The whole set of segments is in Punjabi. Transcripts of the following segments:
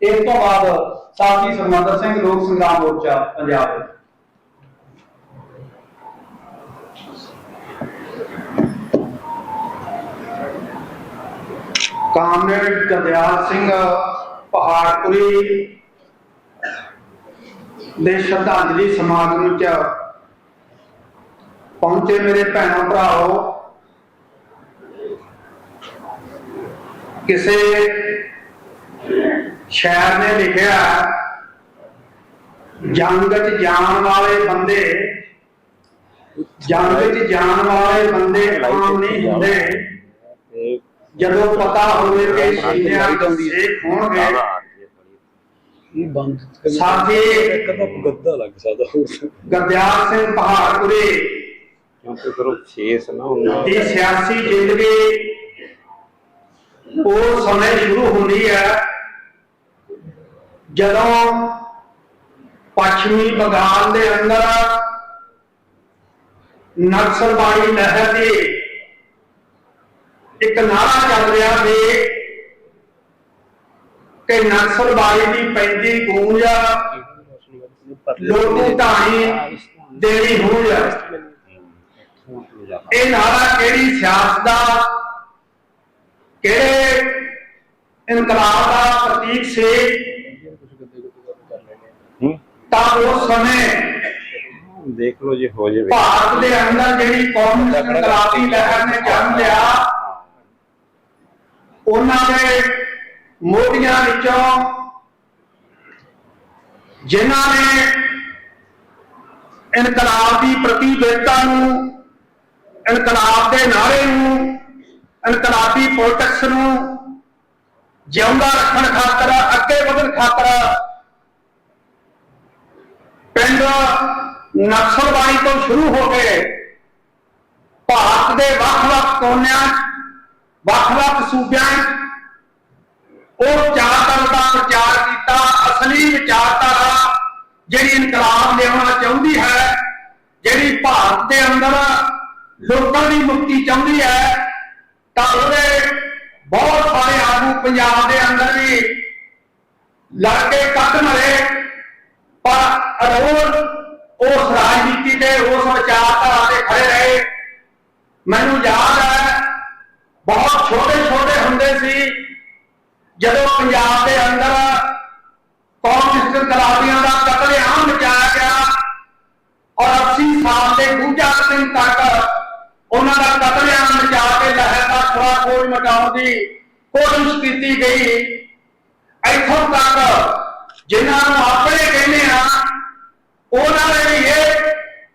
ਇਸ ਤੋਂ ਬਾਅਦ ਸਾਥੀ ਸਰਮੰਦਰ ਸਿੰਘ, ਲੋਕ ਸੰਗਰਾਮ ਮੋਰਚਾ, ਪੰਜਾਬ ਕਾਮਰੇਡ ਗਰਦਿਆਲ ਸਿੰਘ ਪਹਾੜਪੁਰੀ ਦੇ ਸ਼ਰਧਾਂਜਲੀ ਸਮਾਗਮ ਚ ਪਹੁੰਚੇ ਮੇਰੇ ਭੈਣੋ ਭਰਾਓ ਕਿਸੇ ਸ਼ਾਇਰ ਨੇ ਲਿਖਿਆ ਜੰਗ 'ਚ ਜਾਣ ਵਾਲੇ ਬੰਦੇ ਜੰਗ 'ਚ ਜਾਣ ਵਾਲੇ ਬੰਦੇ ਆਮ ਨਹੀਂ ਹੁੰਦੇ। ਜਦੋਂ ਪਤਾ ਹੋਵੇ ਕਿ ਸ਼ਹੀਦਾਂ ਸ਼ੇਖ ਹੋਣਗੇ ਇਹ ਬੰਦ ਸਾਥੀ ਇੱਕ ਤਾਂ ਗੱਦਾ ਲੱਗ ਸਕਦਾ ਹੋਰ। ਗਰਦਿਆਲ ਸਿੰਘ ਪਹਾੜਪੁਰੀ ਕਿਉਂਕਿ ਫਿਰ ਉਹ ਫੇਸ ਨਾ ਉਹਨਾਂ ਦੀ ਸਿਆਸੀ ਜ਼ਿੰਦਗੀ ਉਹ ਸਮੇਂ ਸ਼ੁਰੂ ਹੁੰਦੀ ਹੈ। ਜਦੋਂ ਪੱਛਮੀ ਬੰਗਾਲ ਦੇ ਅੰਦਰ ਨਕਸਲਵਾੜੀ ਲਹਿਰ ਦੀ ਇੱਕ ਨਾਰਾ ਚੱਲ ਰਿਹਾ ਸੀ ਕਿ ਨਕਸਲਵਾੜੀ ਦੀ ਪੈਂਦੀ ਗੂੰਜ ਲੋਟੂ ਢਾਣੀ ਦੇਣੀ ਹੋਊ ਇਹ ਨਾਰਾ ਕਿਹੜੀ ਸਿਆਸਤ ਦਾ, ਕਿਹੜੇ ਇਨਕਲਾਬ ਦਾ ਪ੍ਰਤੀਕ ਸੀ? ਤਾਂ ਉਸ ਸਮੇਂ ਦੇਖ ਲਓ ਜੇ ਹੋ ਜਾਵੇ। ਭਾਰਤ ਦੇ ਅੰਦਰ ਜਿਹੜੀ ਕੌਮਿਸਟ ਇਨਕਲਾਬੀ ਲਹਿਰ ਨੇ ਜਨਮ ਲਿਆ ਉਹਨਾਂ ਦੇ ਮੋਢੀਆਂ ਵਿੱਚੋਂ ਜਿਨ੍ਹਾਂ ਨੇ ਇਨਕਲਾਬ ਦੀ ਪ੍ਰਤੀਬਿੰਬਤਾ ਨੂੰ ਇਨਕਲਾਬ ਦੇ ਨਾਰੇ ਨੂੰ ਇਨਕਲਾਬੀ ਪੋਲਿਟਿਕਸ ਨੂੰ ਜਿਉਂਦਾ ਰੱਖਣ ਖਾਤਰ ਅੱਗੇ ਵਧਣ ਖਾਤਰ ਪਿੰਡ ਨਕਸਲਵਾੜੀ ਤੋਂ ਸ਼ੁਰੂ ਹੋ ਕੇ ਭਾਰਤ ਦੇ ਵੱਖ-ਵੱਖ ਕੋਨਿਆਂ 'ਚ, ਵੱਖ-ਵੱਖ ਸੂਬਿਆਂ ਉਹ ਚਾਰਤਰ ਦਾ ਪ੍ਰਚਾਰ ਕੀਤਾ। ਅਸਲੀ ਵਿਚਾਰਧਾਰਾ ਜਿਹੜੀ ਇਨਕਲਾਬ ਲਿਆਉਣਾ ਚਾਹੁੰਦੀ ਹੈ ਜਿਹੜੀ ਭਾਰਤ ਦੇ ਅੰਦਰ ਲੋਕਾਂ ਦੀ ਮੁਕਤੀ ਚਾਹੁੰਦੀ ਹੈ ਤਾਂ ਉਹਦੇ ਬਹੁਤ ਸਾਰੇ ਆਗੂ ਪੰਜਾਬ ਦੇ ਅੰਦਰ ਵੀ ਲੜ ਕੇ ਕੱਟ ਮਰੇ। ਪਰ ਅਰੋੜ ਉਸ ਰਾਜਨੀਤੀ ਤੇ, ਉਸ ਵਿਚਾਰਧਾਰਾ ਤੇ ਖੜੇ ਰਹੇ। ਮੈਨੂੰ ਯਾਦ ਹੈ, ਬਹੁਤ ਛੋਟੇ ਛੋਟੇ ਹੁੰਦੇ ਸੀ, ਜਦੋਂ ਪੰਜਾਬ ਦੇ ਅੰਦਰ ਕੌਮਿਸਟ ਇਨਕਲਾਬੀਆਂ ਦਾ ਕਤਲੇਆਮ ਮਚਾਇਆ ਗਿਆ ਔਰ 80 ਸਾਲ ਦੇ ਗੁੱਜਾ ਸਿੰਘ ਤੱਕ ਉਹਨਾਂ ਦਾ ਕਤਲੇਆਮ ਮਚਾ ਕੇ ਲਹਿਰ ਦਾ ਖਰਾ ਕੋਈ ਮਟਾਉਣ ਦੀ ਕੋਸ਼ਿਸ਼ ਕੀਤੀ ਗਈ। ਇੱਥੋਂ ਤੱਕ ਜਿਨ੍ਹਾਂ ਨੂੰ ਆਪਣੇ ਕਹਿੰਦੇ ਆ ਉਹਨਾਂ ਨੇ ਵੀ ਇਹ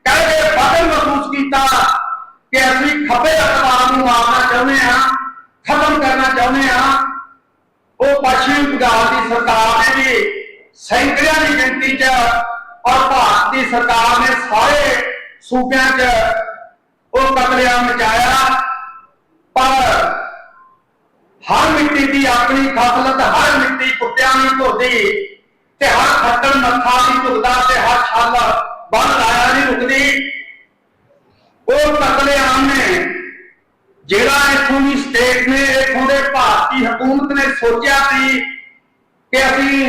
ਕਹਿ ਕੇ ਫਖਰ ਮਹਿਸੂਸ ਕੀਤਾ ਕਿ ਅਸੀਂ ਖੱਬੇ ਅਖਬਾਰ ਨੂੰ ਮਾਰਨਾ ਚਾਹੁੰਦੇ ਆ ਖਤਮ ਕਰਨਾ ਚਾਹੁੰਦੇ ਆ ਉਹ ਪੱਛਮੀ ਬੰਗਾਲ ਦੀ ਸਰਕਾਰ ਨੇ ਵੀ ਸੈਂਕੜਿਆਂ ਦੀ ਗਿਣਤੀ 'ਚ ਔਰ ਭਾਰਤ ਦੀ ਸਰਕਾਰ ਨੇ ਸਾਰੇ ਸੂਬਿਆਂ 'ਚ ਉਹ ਕਤਲੇਆਮ ਮਚਾਇਆ। ਪਰ ਹਰ ਮਿੱਟੀ ਦੀ ਆਪਣੀ ਖਾਸਲਤ, ਹਰ ਮਿੱਟੀ ਕੁੱਤਿਆਂ ਦੀ ਧੋਦੀ ਤੇ ਹਰ ਖੱਟਣ ਮੱਥਾ ਦੀ ਝੁਕਦਾ ਤੇ ਹਰ ਛਾਲ ਬੰਨ ਲਾਇਆ ਨਹੀਂ ਰੁਕਦੀ। ਉਹ ਕਤਲੇਆਮ ਨੇ, ਜਿਹੜਾ ਇਥੋਂ ਦੀ ਸਟੇਟ ਨੇ, ਇਥੋਂ ਦੇ ਭਾਰਤੀ ਹਕੂਮਤ ਨੇ ਸੋਚਿਆ ਸੀ ਕਿ ਅਸੀਂ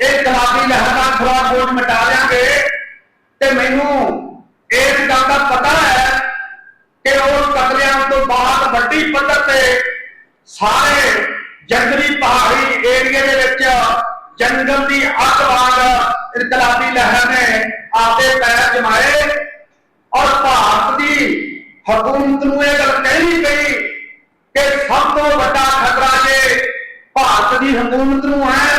ਇਹ ਗੁਲਾਬੀ ਲਹਿਰ ਦਾ ਖੁਰਾ ਬੋਝ ਮਿਟਾ ਦਿਆਂਗੇ ਤੇ ਮੈਨੂੰ ਇਸ ਗੱਲ ਦਾ ਪਤਾ ਹੈ ਕਿ ਉਸ ਕਤਲੇਆਮ ਤੋਂ ਬਾਅਦ ਵੱਡੀ ਪੱਧਰ ਤੇ ਸਾਰੇ ਜੰਗਲੀ ਪਹਾੜੀ ਏਰੀਏ ਦੇ ਵਿੱਚ ਜੰਗਲ ਦੀ ਅੱਗ ਵਾਂਗ ਇਨਕਲਾਬੀ ਲਹਿਰ ਨੇ ਆਪਦੇ ਪੈਰ ਜਮਾਏ ਔਰ ਭਾਰਤ ਦੀ ਹਕੂਮਤ ਨੂੰ ਇਹ ਗੱਲ ਕਹਿਣੀ ਪਈ ਕਿ ਸਭ ਤੋਂ ਵੱਡਾ ਖਤਰਾ ਜੇ ਭਾਰਤ ਦੀ ਹਕੂਮਤ ਨੂੰ ਹੈ,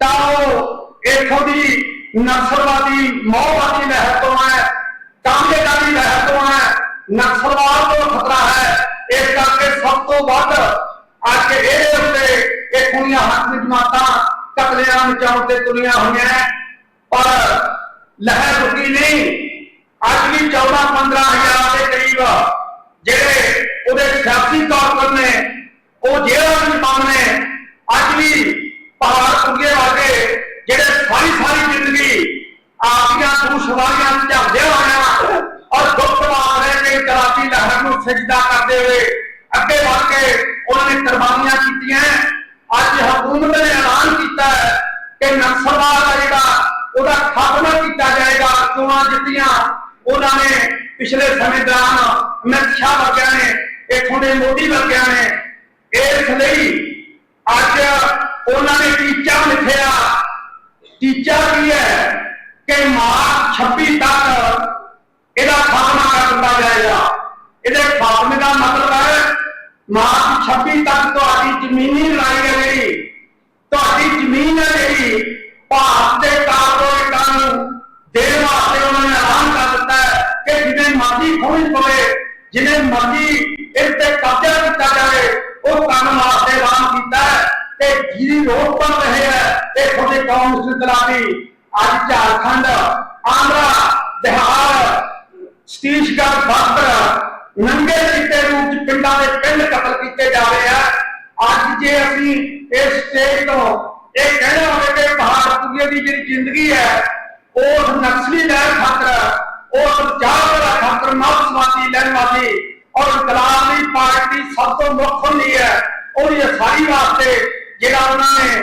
ਤਾਂ ਉਹ ਇਥੋਂ ਦੀ ਨਕਸਲਵਾਦੀ ਮੌਵਾਦੀ ਲਹਿਰ ਤੋਂ ਹੈ ਕਾਂਗਰੇਸੀ ਲਹਿਰ ਤੋਂ ਹੈ, ਨਕਸਲਵਾਦ ਤੋਂ ਖਤਰਾ ਹੈ। ਇਸ ਕਰਕੇ ਸਭ ਤੋਂ ਵੱਧ ਅੱਜ ਇਹਦੇ ਉੱਤੇ ਇਹ ਕੁੜੀਆਂ ਹੱਥ ਜਮਾਤਾਂ ਕਤਲੇਆਮ ਮਚਾਉਣ ਤੇ ਤੁਲੀਆਂ ਹੋਈਆਂ ਪਰ ਲਹਿਰ ਰੁਕੀ ਨਹੀਂ। ਅੱਜ ਵੀ 14 15000 ਦੇ ਕਰੀਬ ਜਿਹੜੇ ਉਹਦੇ ਸਿਆਸੀ ਤੌਰ ਨੇ, ਉਹ ਜੇਲ੍ਹਾਂ ਵਿੱਚ ਬੰਦ ਅੱਜ ਵੀ ਪਹਾੜ ਪੁੱਗੇ ਵਾਗੇ ਜਿਹੜੇ ਸਾਰੀ ਸਾਰੀ ਜ਼ਿੰਦਗੀ ਆਪਦੀਆਂ ਦੂਸ਼ਵਾਰੀਆਂ ਚ ਝਾਂਦੇ ਹੋਇਆ ਔਰ ਦੁੱਖ ਮਾਰ ਰਹੇ ਨੇ ਕਰਾਚੀ ਲਹਿਰ ਨੂੰ ਸਜਦਾ ਕਰਦੇ ਹੋਏ ਅੱਗੇ ਵਧ ਕੇ ਉਹਨਾਂ ਨੇ ਕੁਰਬਾਨੀਆਂ ਕੀਤੀਆਂ ਅੱਜ ਹਕੂਮਤ ਨੇ ਐਲਾਨ ਕੀਤਾ ਹੈ ਕਿ ਨਕਸਲਵਾਦ ਆ ਜਿਹੜਾ ਉਹਦਾ ਖਾਤਮਾ ਕੀਤਾ ਜਾਏਗਾ, ਚੋਣਾਂ ਜਿੱਤੀਆਂ, ਉਹਨਾਂ ਨੇ ਪਿਛਲੇ ਸਮੇਂ ਦੌਰਾਨ ਅਮਿਤ ਵਰਗਿਆਂ ਨੇ, ਇੱਥੋਂ ਦੇ ਮੋਦੀ ਵਰਗਿਆਂ ਨੇ, ਇਸ ਲਈ ਅੱਜ ਉਹਨਾਂ ਨੇ ਟੀਚਾ ਲਿਖਿਆ। ਟੀਚਾ ਕੀ ਹੈ ਕਿ ਮਾਰਚ 26 ਤੱਕ ਇਹਦਾ ਖਾਤਮਾ ਕਰ ਦਿੱਤਾ ਜਾਏਗਾ ਇਹਦੇ ਖਾਤਮੇ ਦਾ ਮਤਲਬ ਹੈ ਮਾਰਚ 26 ਤੱਕ ਤੁਹਾਡੀ ਜ਼ਮੀਨੀ ਲੜਾਈ ਹੈ ਜਿਹੜੀ ਤੁਹਾਡੀ ਜ਼ਮੀਨ ਹੈ ਜਿਹੜੀ ਭਾਰਤ ਦੇ ਕਾਰਪੋਰੇਟਾਂ ਨੂੰ ਦੇਣ ਵਾਸਤੇ ਉਹਨਾਂ ਨੇ ਐਲਾਨ ਕਰ ਦਿੱਤਾ ਕਿ ਜਿਵੇਂ ਮਰਜ਼ੀ ਖੋਜ ਪਵੇ ਜਿਵੇਂ ਮਰਜ਼ੀ ਇਸ ਤੇ ਕਬਜ਼ਾ ਕੀਤਾ ਜਾਵੇ, ਉਹ ਕਰਨ ਵਾਸਤੇ ਐਲਾਨ ਕੀਤਾ ਹੈ। ਜਿਹਦੀ ਰੋਕ ਬਣ ਰਹੇ ਹੈ ਇਹ ਤੁਹਾਡੇ ਕਾਂਗਰਸ ਇਨਕਲਾਬੀ ਅੱਜ ਝਾਰਖੰਡ, ਆਂਧਰਾ, ਬਿਹਾਰ ਸਤੀਸ਼ਗੜ੍ਹ ਬਸਤਰ ਨੰਗੇ ਚਿੱਟੇ ਰੂਪ ਚ ਪਿੰਡਾਂ ਦੇ ਪਿੰਡ ਕਤਲ ਕੀਤੇ ਜਾ ਰਹੇ ਆ ਅੱਜ ਜੇ ਅਸੀਂ ਇਸ ਸਟੇਜ ਤੋਂ ਇਹ ਕਹਿਣਾ ਹੋਵੇ ਕਿ ਭਾਰਤੀਏ ਦੀ ਜਿਹੜੀ ਜ਼ਿੰਦਗੀ ਹੈ, ਉਸ ਨਕਸਲੀ ਲਹਿਰ ਖਾਤਰ, ਉਸ ਪੰਜਾਬ ਦਾ ਖਾਤਰ ਮਾਰਕਸਵਾਦੀ ਲਹਿਰਵਾਦੀ ਔਰ ਇਨਕਲਾਬੀ ਪਾਰਟੀ ਸਭ ਤੋਂ ਮੁੱਖ ਹੁੰਦੀ ਹੈ ਉਹਦੀ ਅਸਾਈ ਵਾਸਤੇ, ਜਿਹੜਾ ਉਹਨਾਂ ਨੇ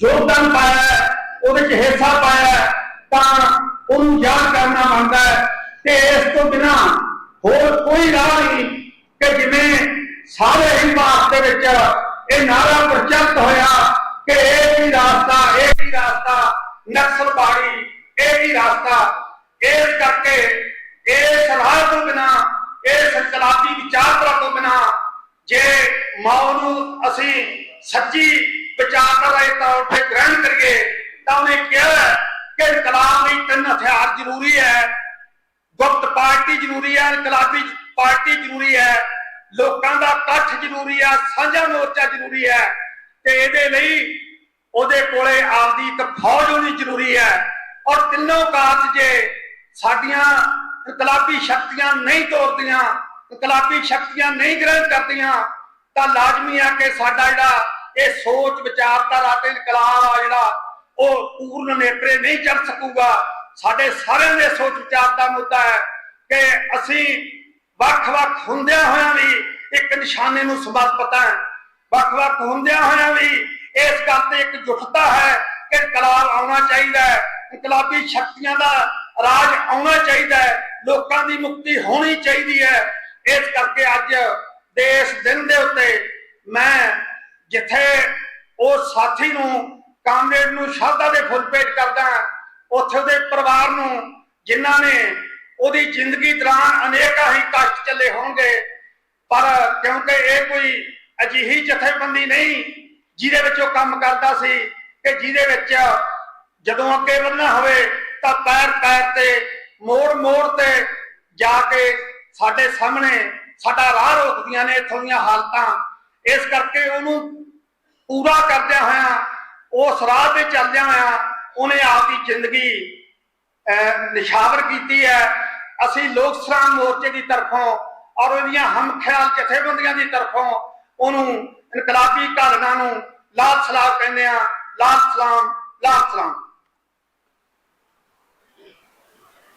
ਯੋਗਦਾਨ ਪਾਇਆ ਉਹਦੇ ਚ ਹਿੱਸਾ ਪਾਇਆ ਤਾਂ ਉਹਨੂੰ ਯਾਦ ਕਰਨਾ ਬਣਦਾ ਹੈ ਤੇ ਇਸ ਤੋਂ ਬਿਨਾ ਹੋਰ ਕੋਈ ਰਾਹ ਨਹੀਂ ਕਿ ਜਿਵੇਂ ਸਾਰੇ ਹੀ ਭਾਰਤ ਦੇ ਵਿੱਚ ਇਹ ਨਾਰਾ ਪ੍ਰਚਲਿਤ ਹੋਇਆ ਕਿ ਇਹ ਵੀ ਰਾਸਤਾ, ਇਹ ਹੀ ਰਾਸਤਾ ਨਕਸਲਬਾੜੀ ਇਹ ਹੀ ਰਾਸਤਾ। ਇਸ ਕਰਕੇ ਇਸ ਰਾਹ ਤੋਂ ਬਿਨਾ ਇਸ ਇਨਕਲਾਬੀ ਵਿਚਾਰਧਾਰਾ ਤੋਂ ਬਿਨਾ ਜੇ ਮਾਂ ਨੂੰ ਅਸੀਂ ਸੱਚੀ ਵਿਚਾਰਧਾਰਾ ਦੇ ਤੌਰ ਤੇ ਗ੍ਰਹਿਣ ਕਰੀਏ, ਤਾਂ ਉਹਨੇ ਕਿਹਾ ਕਿ ਇਨਕਲਾਬ ਲਈ ਤਿੰਨ ਹਥਿਆਰ ਜ਼ਰੂਰੀ ਹੈ। ਗੁਪਤ ਪਾਰਟੀ ਜ਼ਰੂਰੀ ਹੈ, ਇਨਕਲਾਬੀ ਪਾਰਟੀ ਜ਼ਰੂਰੀ ਹੈ। ਲੋਕਾਂ ਦਾ ਇਕੱਠ ਜ਼ਰੂਰੀ ਹੈ, ਸਾਂਝਾ ਮੋਰਚਾ ਜ਼ਰੂਰੀ ਹੈ। ਤੇ ਇਹਦੇ ਲਈ ਉਹਦੇ ਕੋਲੇ ਆਪਦੀ ਇੱਕ ਫੌਜ ਹੋਣੀ ਜ਼ਰੂਰੀ ਹੈ। ਔਰ ਤਿੰਨੋਂ ਕਾਰਜ ਜੇ ਸਾਡੀਆਂ ਇਨਕਲਾਬੀ ਸ਼ਕਤੀਆਂ ਨਹੀਂ ਤੋੜਦੀਆਂ ਇਨਕਲਾਬੀ ਸ਼ਕਤੀਆਂ ਨਹੀਂ ਗ੍ਰਹਿਣ ਕਰਦੀਆਂ, ਤਾਂ ਲਾਜ਼ਮੀ ਹੈ ਕਿ ਸਾਡਾ ਜਿਹੜਾ ਇਹ ਸੋਚ, ਵਿਚਾਰਧਾਰਾ ਤੇ ਇਨਕਲਾਬ ਜਿਹੜਾ, ਉਹ ਪੂਰਨ ਨੇਪਰੇ ਨਹੀਂ ਚੜ ਸਕੂਗਾ। ਸਾਡੇ ਸਾਰਿਆਂ ਦੇ ਸੋਚ, ਵਿਚਾਰ ਦਾ ਮੁੱਦਾ ਹੈ ਕਿ ਅਸੀਂ ਵੱਖ-ਵੱਖ ਹੁੰਦਿਆਂ ਹੋਇਆਂ ਵੀ ਇੱਕ ਨਿਸ਼ਾਨੇ ਨੂੰ ਸਮਰਪਿਤ ਹੈ। ਵੱਖ-ਵੱਖ ਹੁੰਦਿਆਂ ਹੋਇਆਂ ਵੀ ਇਸ ਗੱਲ ਤੇ ਇੱਕ ਜੁਟਤਾ ਹੈ ਕਿ ਇਨਕਲਾਬ ਆਉਣਾ ਚਾਹੀਦਾ ਹੈ। ਇਨਕਲਾਬੀ ਸ਼ਕਤੀਆਂ ਦਾ ਰਾਜ ਆਉਣਾ ਚਾਹੀਦਾ ਹੈ। ਲੋਕਾਂ ਦੀ ਮੁਕਤੀ ਹੋਣੀ ਚਾਹੀਦੀ ਹੈ। ਇਸ ਕਰਕੇ ਅੱਜ ਦੇ ਇਸ ਦਿਨ ਦੇ ਉੱਤੇ ਮੈਂ ਜਿੱਥੇ ਉਹ ਸਾਥੀ ਨੂੰ ਕਾਮਰੇਡ ਨੂੰ ਸ਼ਰਧਾ ਦੇ ਫੁੱਲ ਭੇਟ ਕਰਦਾ ਹਾਂ, ਉੱਥੇ ਉਹਦੇ ਪਰਿਵਾਰ ਨੂੰ ਜਿਨ੍ਹਾਂ ਨੇ ਉਹਦੀ ਜ਼ਿੰਦਗੀ ਦੌਰਾਨ ਅਨੇਕਾਂ ਹੀ ਕਸ਼ਟ ਚੱਲੇ ਹੋਣਗੇ। ਪਰ ਕਿਉਂਕਿ ਇਹ ਕੋਈ ਅਜਿਹੀ ਜਥੇਬੰਦੀ ਨਹੀਂ ਜਿਹਦੇ ਵਿੱਚ ਉਹ ਕੰਮ ਕਰਦਾ ਸੀ ਕਿ ਜਿਹਦੇ ਵਿੱਚ ਜਦੋਂ ਅੱਗੇ ਵਧਣਾ ਹੋਵੇ ਤਾਂ ਪੈਰ ਪੈਰ ਤੇ ਮੋੜ ਮੋੜ ਤੇ ਜਾ ਕੇ ਸਾਡੇ ਸਾਹਮਣੇ ਸਾਡਾ ਰਾਹ ਰੋਕਦੀਆਂ ਨੇ ਇੱਥੋਂ ਦੀਆਂ ਹਾਲਤਾਂ। ਇਸ ਕਰਕੇ ਉਹਨੂੰ ਪੂਰਾ ਕਰਦਿਆਂ ਹੋਇਆ ਉਸ ਰਾਹ ਤੇ ਚੱਲਦਿਆਂ ਹੋਇਆ ਉਹਨੇ ਆਪਦੀ ਜ਼ਿੰਦਗੀ ਅਹ, ਨਿਸ਼ਾਵਰ ਕੀਤੀ ਹੈ। ਅਸੀਂ ਲੋਕ ਸਰਾਮ ਮੋਰਚੇ ਦੀ ਤਰਫੋਂ ਔਰ ਉਹਦੀਆਂ ਹਮਖਿਆਲ ਜਥੇਬੰਦੀਆਂ ਦੀ ਤਰਫੋਂ ਉਹਨੂੰ ਇਨਕਲਾਬੀ ਘਾਲਣਾ ਨੂੰ ਲਾਲ ਸਲਾਮ ਕਹਿੰਦੇ ਆ ਲਾਲ ਸਲਾਮ ਲਾਲ ਸਲਾਮ।